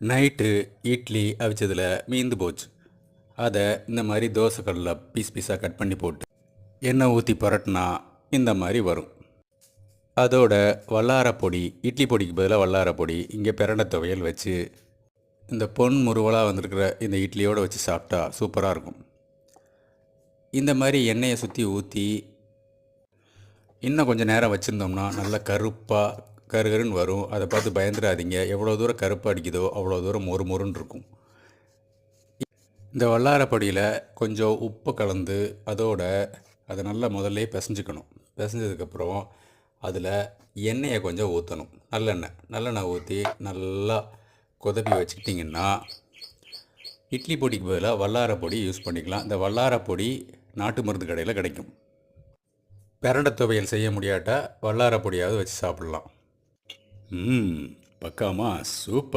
Night idli அவிச்சதில் மீந்து போச்சு. அதை இந்த மாதிரி தோசைக்கல்லில் பீஸ் பீஸாக கட் பண்ணி போட்டு எண்ணெய் ஊற்றி புரட்டினா இந்த மாதிரி வரும். அதோட வல்லாரப்பொடி இட்லி பொடிக்கு பதிலாக வல்லாரப்பொடி இங்கே பிரண்டை துவையல் வச்சு இந்த பொன் முருவலாக வந்திருக்கிற இந்த இட்லியோடு வச்சு சாப்பிட்டா சூப்பராக இருக்கும். இந்த மாதிரி எண்ணெயை சுற்றி ஊற்றி இன்னும் கொஞ்சம் நேரம் வச்சுருந்தோம்னா நல்லா கருப்பாக கருகருன்னு வரும். அதை பார்த்து பயந்துடாதீங்க. எவ்வளோ தூரம் கருப்பு அடிக்குதோ அவ்வளோ தூரம் மொறு மொறுன்னு இருக்கும். இந்த வல்லாரப்பொடியில் கொஞ்சம் உப்பு கலந்து அதோட அதை நல்லா முதல்ல பிசைஞ்சுக்கணும். பிசைஞ்சதுக்கப்புறம் அதில் எண்ணெயை கொஞ்சம் ஊற்றணும் நல்லெண்ணெய். நல்லெண்ணெய் ஊற்றி நல்லா கொதப்பி வச்சுக்கிட்டிங்கன்னா இட்லி பொடிக்கு பதிலாக வல்லார பொடி யூஸ் பண்ணிக்கலாம். இந்த வல்லார பொடி நாட்டு மருந்து கடையில் கிடைக்கும். பிரண்டை துவையல் செய்ய முடியாட்டால் வல்லார பொடியாவது வச்சு சாப்பிட்லாம். Hum, Pacamá, super.